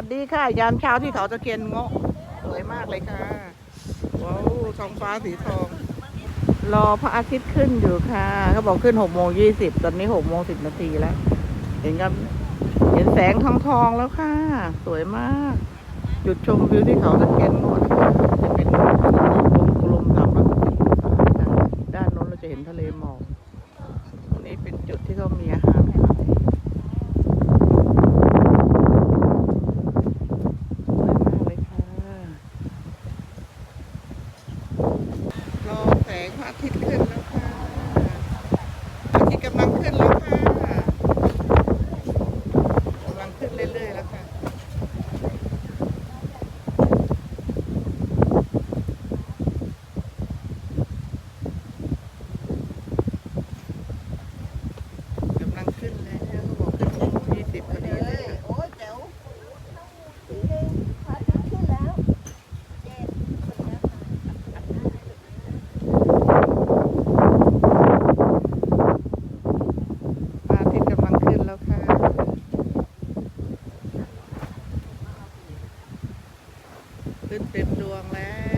วัสดีค่ะ ยามเช้าที่เขาตะเคียนเงาะสวยมากเลยค่ะ ว้าวท้องฟ้าสีทอง รอพระอาทิตย์ขึ้นอยู่ค่ะ เขาบอกขึ้นหกโมงยี่สิบตอนนี้หกโมงสิบนาทีแล้ว เห็นกันเห็นแสงทองทองแล้วค่ะ สวยมาก จุดชมวิวที่เขาตะเคียนเงาะนะคะจะเป็นวงกลมสามร้อยหกสิบองศาค่ด้านโน้นเราจะเห็นทะเลหมอกตรงนี้เป็นจุดที่เขามีอาหารขาย สวยมากเลยค่ะ รอแสงพระอาทิตย์ขึ้นแล้วค่ะพระอาทิตย์กำลัง ขึ้นแล้วค่ะ ขึ้นเต็มดวงแล้ว